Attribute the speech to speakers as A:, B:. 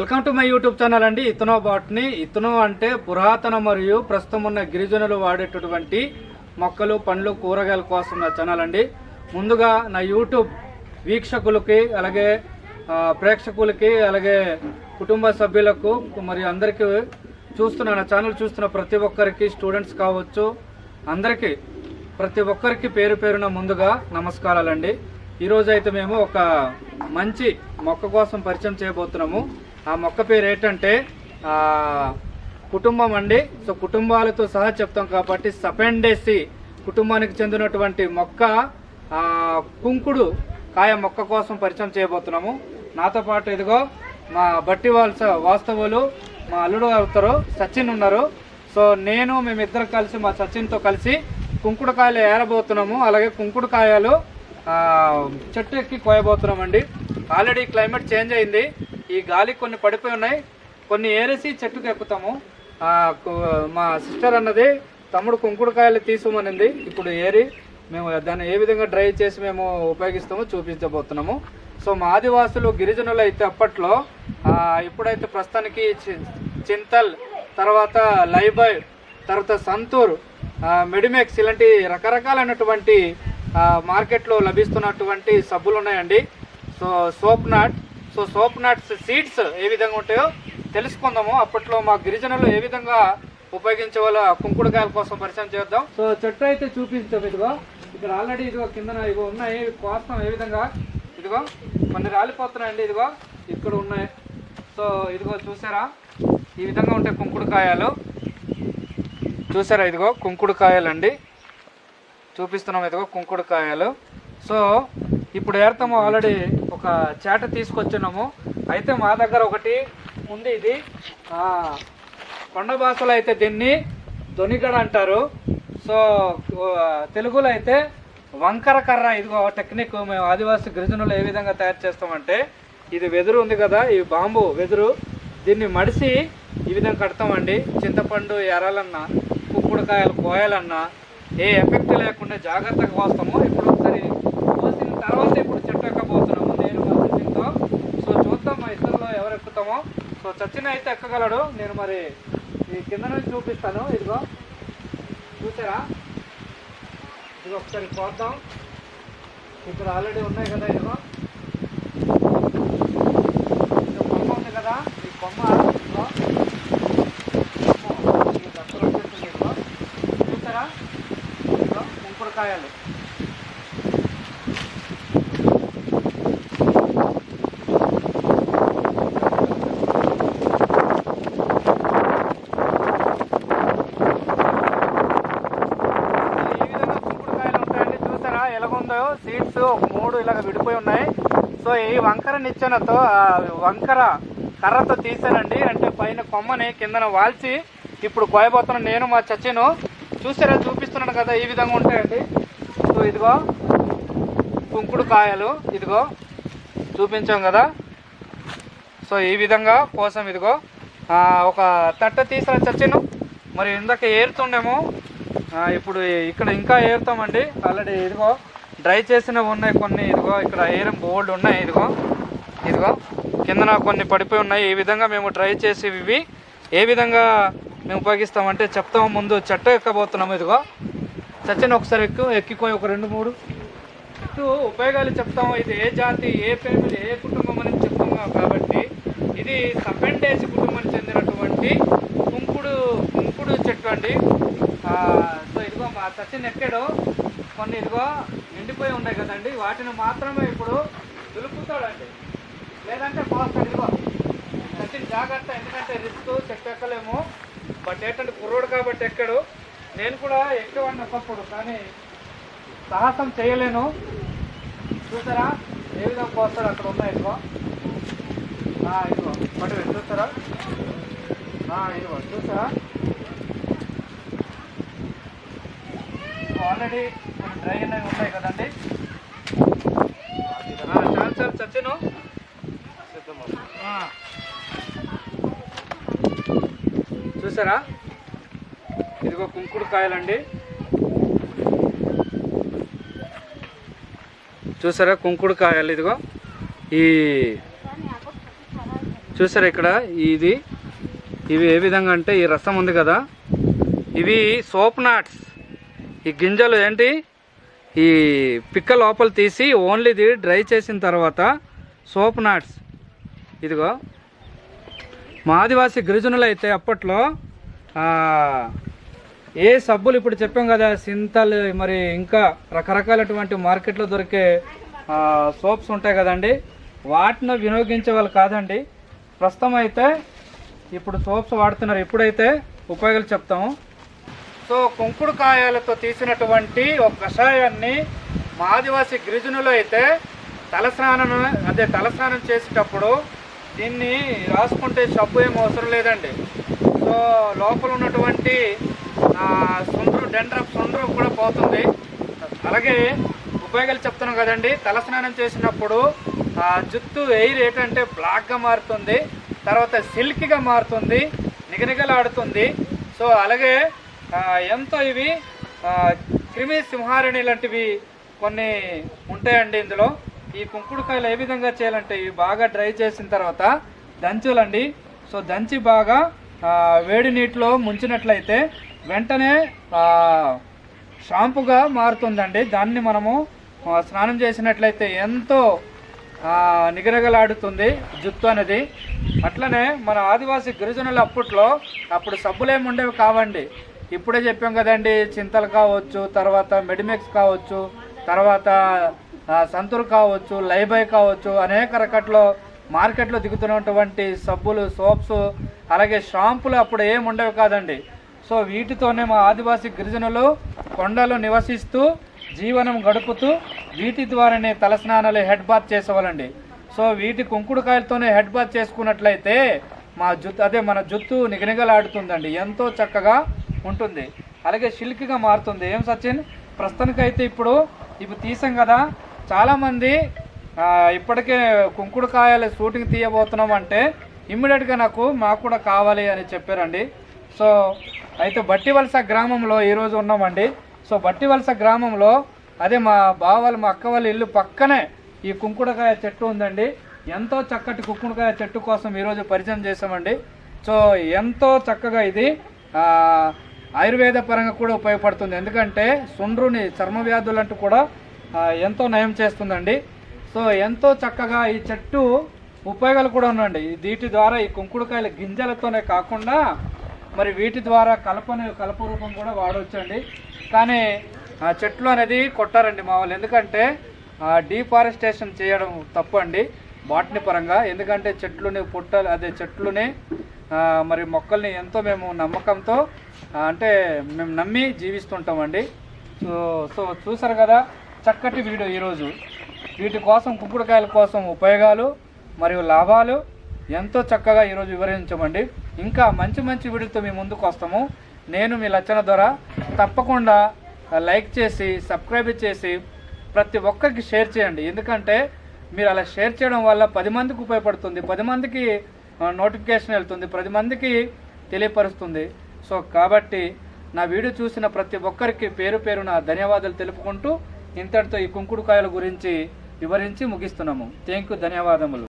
A: Welcome to my YouTube channel అండి. ఇతనో botany. ఇతనో అంటే పురాతన మరియు ప్రస్తుతం ఉన్న గిరిజనులు వాడేటటువంటి మొక్కలు పండ్లు కూరగాయల కోసం నా ఛానల్ అండి. ముందుగా నా యూట్యూబ్ వీక్షకులకి అలాగే ప్రేక్షకులకి అలాగే కుటుంబ సభ్యులకు మరియు అందరికీ చూస్తున్న నా ఛానల్ చూస్తున్న ప్రతి ఒక్కరికి స్టూడెంట్స్ కావచ్చు అందరికీ ప్రతి ఒక్కరికి పేరు పేరున ముందుగా నమస్కారాలండి. ఈరోజు అయితే మేము ఒక మంచి మొక్క కోసం పరిచయం చేయబోతున్నాము. ఆ మొక్క పేరు ఏంటంటే ఆ, కుటుంబం అండి. సో కుటుంబాలతో సహా చెప్తాం కాబట్టి సపెండేసి కుటుంబానికి చెందినటువంటి మొక్క ఆ, కుంకుడు కాయ మొక్క కోసం పరిచయం చేయబోతున్నాము. నాతో పాటు ఇదిగో మా బట్టి వాల్స వాస్తవులు మా అల్లుడు అవుతారు సచిన్ ఉన్నారు. సో నేను మేమిద్దరు కలిసి మా సచిన్తో కలిసి కుంకుడుకాయలు ఏరబోతున్నాము. అలాగే కుంకుడుకాయలు కాయలు చెట్టు ఎక్కి కోయబోతున్నామండి. ఆల్రెడీ క్లైమేట్ చేంజ్ అయింది. ఈ గాలి కొన్ని పడిపోయి ఉన్నాయి. కొన్ని ఏరేసి చెట్టుకు ఎక్కుతాము. కు- మా సిస్టర్ అన్నది తమ్ముడు కుంకుడుకాయలు తీసుకోమనింది. ఇప్పుడు ఏరి మేము దాన్ని ఏ విధంగా డ్రై చేసి మేము ఉపయోగిస్తామో చూపించబోతున్నాము. సో మా ఆదివాసులు గిరిజనులు అయితే అప్పట్లో ఇప్పుడైతే ప్రస్తుతానికి చి- చింతల్ తర్వాత లైబాయ్ తర్వాత సంతూర్ మెడిమెక్స్ ఇలాంటి రకరకాలైనటువంటి మార్కెట్లో లభిస్తున్నటువంటి సబ్బులు ఉన్నాయండి. So soap not so soap nuts seeds ఏ విధంగా ఉంటాయో తెలుసుకుందాము. అప్పట్లో మా గిరిజనులు ఏ విధంగా ఉపయోగించే వాళ్ళ కుంకుడుకాయల కోసం పరిచయం చేద్దాం. సో చెట్టు అయితే చూపించాం ఇదిగో. ఇక్కడ ఆల్రెడీ ఇదిగో కిందన ఇదిగో ఉన్నాయి. ఇవి కోస్తాం ఏ విధంగా? ఇదిగో కొన్ని రాలిపోతున్నాయండి ఇదిగో. ఇక్కడ ఉన్నాయి. సో ఇదిగో చూసారా? ఈ విధంగా ఉంటాయి కుంకుడుకాయలు. చూసారా ఇదిగో కుంకుడుకాయలండి? చూపిస్తున్నాం ఇదిగో కుంకుడుకాయలు. సో ఇప్పుడు ఏర్తాము ఆల్రెడీ ఒక చేట తీసుకొచ్చినాము. అయితే మా దగ్గర ఒకటి ఉంది ఇది. కొండ భాషలో అయితే దీన్ని దొనిగడ అంటారు. సో తెలుగులో అయితే వంకర కర్ర ఇదిగో టెక్నిక్ మేము ఆదివాసీ గిరిజనులు ఏ విధంగా తయారు చేస్తామంటే ఇది వెదురు ఉంది కదా ఈ బాంబు వెదురు దీన్ని మడిసి ఈ విధంగా కడతామండి. చింతపండు ఎరాలన్నా కుక్కుడుకాయలు కోయాలన్నా ఏ ఎఫెక్ట్ లేకుండా జాగ్రత్తగా కోస్తాము. ఇప్పుడు ఒకసారి కోసిన తర్వాత ఇప్పుడు చెట్టు ఎక్కబోతున్నాము నేను మా సచిన్తో సో చూద్దాం మా ఇద్దరిలో ఎవరు ఎక్కుతామో సో చచ్చిన అయితే ఎక్కగలడు? నేను మరి ఈ కింద నుంచి చూపిస్తాను. ఇదిగో. చూసారా? ఇది ఒకసారి చూద్దాం ఇక్కడ ఆల్రెడీ ఉన్నాయి కదా ఇదిగో ఇది కొమ్మ ఉంది కదా ఈ కొమ్మ ఇదిగో కొమ్మ, ఈ దత్తలు వచ్చేసింది ఇదిగో చూసారా ఇదిగో కుంకుడుకాయలు ఈ విధంగా కుంకుడుకాయలు ఉంటాయండి చూసారా ఎలాగుందో సీడ్స్ ఒక విడిపోయి ఉన్నాయి. సో ఈ వంకర నిచ్చెనతో వంకర కర్రతో తీసానండి అంటే పైన కొమ్మని కిందన వాల్చి ఇప్పుడు కోయబోతున్నాను నేను మా చచ్చిను. చూసారా? చూపిస్తున్నాను కదా ఈ విధంగా ఉంటాయండి. సో ఇదిగో కుంకుడు కాయలు ఇదిగో చూపించాం కదా. సో ఈ విధంగా కోసం ఇదిగో ఒక తట్ట తీసిన చచ్చిను. మరి ఇందాక ఏరుతుండేమో ఇప్పుడు ఇక్కడ ఇంకా ఏరుతామండి. ఆల్రెడీ ఇదిగో డ్రై చేసినవి ఉన్నాయి కొన్ని ఇదిగో ఇక్కడ ఏరం బోల్డ్ ఉన్నాయి ఇదిగో ఇదిగో. కిందన కొన్ని పడిపోయి ఉన్నాయి. ఈ విధంగా మేము డ్రై చేసి ఇవి. ఏ విధంగా మేము ఉపయోగిస్తామంటే చెప్తాము ముందు. చెట్ట ఎక్కబోతున్నాము ఇదిగో. చచ్చని ఒకసారి ఎక్కువ ఎక్కిపోయి ఒక రెండు మూడు. ఉపయోగాలు చెప్తాము. ఇది ఏ జాతి ఏ ఫ్యామిలీ ఏ కుటుంబం అని చెప్తున్నాం కాబట్టి ఇది సపెండేసి కుటుంబానికి చెందినటువంటి కుంకుడు కుంకుడు చెట్టు అండి. సో ఇదిగో మా సచిన్ ఎక్కాడు. కొన్ని ఇదిగో ఎండిపోయి ఉన్నాయి కదండి. వాటిని మాత్రమే ఇప్పుడు దులుపుతాడండి. లేదంటే పోస్తాడు ఇదిగో. సచిన్ జాగ్రత్త ఎందుకంటే రిస్క్ చెట్టు ఎక్కలేము బట్ ఏంటంటే కుర్రోడు కాబట్టి ఎక్కడు. నేను కూడా ఎక్కవాడిని ఒకప్పుడు కానీ సాహసం చేయలేను. చూసారా? ఏ విధంగా పోస్తాడు అక్కడ ఉన్నాయి ఇదిగో. ఇదిగో. పడి చూస్తారా? ఇదిగో. చూసారా? ఆల్రెడీ డ్రై అనేవి ఉన్నాయి కదండి? ఆ, చాలు సార్ చచ్చాను. చూసారా? ఇదిగో కుంకుడు కాయలండి. చూసారా కుంకుడు కాయలు ఇదిగో? ఈ చూసారా ఇక్కడ? ఇది ఇవి ఏ విధంగా అంటే ఈ రసం ఉంది కదా. ఇవి సోప్ నాట్స్. ఈ గింజలు ఏంటి? ఈ పిక్క లోపల తీసి ఓన్లీ ఇది డ్రై చేసిన తర్వాత సోప్ నాట్స్. ఇదిగో. మా ఆదివాసీ గిరిజనులు అయితే అప్పట్లో ఏ సబ్బులు ఇప్పుడు చెప్పాం కదా సింతల్ మరి ఇంకా రకరకాలటువంటి మార్కెట్లో దొరికే సోప్స్ ఉంటాయి కదండి. వాటిని వినియోగించే వాళ్ళు కాదండి. ప్రస్తుతం అయితే ఇప్పుడు సోప్స్ వాడుతున్నారు. ఇప్పుడైతే ఉపయోగాలు చెప్తాము. సో కుంకుడు కాయలతో తీసినటువంటి ఒక కషాయాన్ని మా ఆదివాసి గిరిజనులు అయితే తలస్నానం అదే తలస్నానం చేసేటప్పుడు దీన్ని రాసుకుంటే సబ్బు ఏం అవసరం లేదండి. సో లోపల ఉన్నటువంటి సుండ్రు డెండ్రప్ సుండ్రు కూడా పోతుంది. అలాగే ఉపయోగాలు చెప్తున్నాం కదండి. తలస్నానం చేసినప్పుడు ఆ జుత్తు ఎయిర్ ఏంటంటే బ్లాక్గా మారుతుంది. తర్వాత సిల్క్గా మారుతుంది. నిగనిగలాడుతుంది. సో అలాగే ఎంతో ఇవి. క్రిమి సింహారిణి లాంటివి కొన్ని ఉంటాయండి ఇందులో. ఈ కుంకుడుకాయలు ఏ విధంగా చేయాలంటే ఇవి బాగా డ్రై చేసిన తర్వాత దంచులండి. సో దంచి బాగా వేడి నీటిలో ముంచినట్లయితే వెంటనే షాంపుగా మారుతుందండి. దాన్ని మనము స్నానం చేసినట్లయితే ఎంతో నిగరగలాడుతుంది జుత్తు అనేది. అట్లనే మన ఆదివాసీ గిరిజనులు అప్పట్లో అప్పుడు సబ్బులేమి ఉండేవి కావండి. ఇప్పుడే చెప్పాం కదండి చింతలు కావచ్చు తర్వాత మెడిమిక్స్ కావచ్చు తర్వాత సంతూర్ కావచ్చు లైబాయ్ కావచ్చు అనేక రకట్లో మార్కెట్లో దిగుతున్నటువంటి సబ్బులు సోప్స్ అలాగే షాంపులు అప్పుడు ఏమి ఉండేవి కాదండి. సో వీటితోనే మా ఆదివాసీ గిరిజనులు కొండలు నివసిస్తూ జీవనం గడుపుతూ వీటి ద్వారానే తలస్నానాలు హెడ్ బాత్ చేసేవాళ్ళండి. సో వీటి కుంకుడుకాయలతోనే హెడ్ బాత్ చేసుకున్నట్లయితే మా జుత్తు అదే మన జుత్తు నిగనిగలాడుతుందండి. ఎంతో చక్కగా ఉంటుంది. అలాగే సిల్క్గా మారుతుంది. ఏం సచిన్? ప్రస్తుతానికైతే ఇప్పుడు ఇప్పుడు తీసాం కదా. చాలామంది ఇప్పటికే కుంకుడుకాయలు షూటింగ్ తీయబోతున్నాం అంటే ఇమ్మీడియట్గా నాకు మాకు కూడా కావాలి అని చెప్పారండి. సో అయితే బట్టివలస గ్రామంలో ఈరోజు ఉన్నామండి. సో బట్టివలస గ్రామంలో అదే మా బావ మా అక్క వాళ్ళ ఇల్లు పక్కనే ఈ కుంకుడుకాయ చెట్టు ఉందండి. ఎంతో చక్కటి కుంకుడుకాయ చెట్టు కోసం ఈరోజు పరిచయం చేసామండి సో ఎంతో చక్కగా ఇది ఆయుర్వేద పరంగా కూడా ఉపయోగపడుతుంది. ఎందుకంటే సుండ్రుని చర్మ వ్యాధులంటూ కూడా ఎంతో నయం చేస్తుందండి. సో ఎంతో చక్కగా ఈ చెట్టు ఉపయోగాలు కూడా ఉన్నాయండి. వీటి ద్వారా ఈ కుంకుడుకాయల గింజలతోనే కాకుండా మరి వీటి ద్వారా కలపని కలప రూపం కూడా వాడవచ్చండి కానీ ఆ చెట్లు అనేది కొట్టారండి మా వాళ్ళు. ఎందుకంటే డీఫారెస్టేషన్ చేయడం తప్పు అండి బాటనీ పరంగా. ఎందుకంటే చెట్లుని పుట్టలు అదే చెట్లుని మరి మొక్కల్ని ఎంతో మేము నమ్మకంతో అంటే మేము నమ్మి జీవిస్తుంటామండి. సో సో చూసారు కదా చక్కటి వీడియో ఈరోజు. వీటి కోసం కుక్కుడుకాయల కోసం ఉపయోగాలు మరియు లాభాలు ఎంతో చక్కగా ఈరోజు వివరించమండి. ఇంకా మంచి మంచి వీడియోతో మీ ముందుకు వస్తాము. నేను మీ లచ్చన ద్వారా తప్పకుండా లైక్ చేసి సబ్స్క్రైబ్ చేసి ప్రతి ఒక్కరికి షేర్ చేయండి. ఎందుకంటే మీరు అలా షేర్ చేయడం వల్ల పది మందికి ఉపయోగపడుతుంది. పది మందికి నోటిఫికేషన్ వెళ్తుంది. పది మందికి తెలియపరుస్తుంది. సో కాబట్టి నా వీడియో చూసిన ప్రతి ఒక్కరికి పేరు పేరున ధన్యవాదాలు తెలుపుకుంటూ ఇంతటితో ఈ కుంకుడుకాయల గురించి వివరించి ముగిస్తున్నాము. థ్యాంక్ యూ ధన్యవాదములు.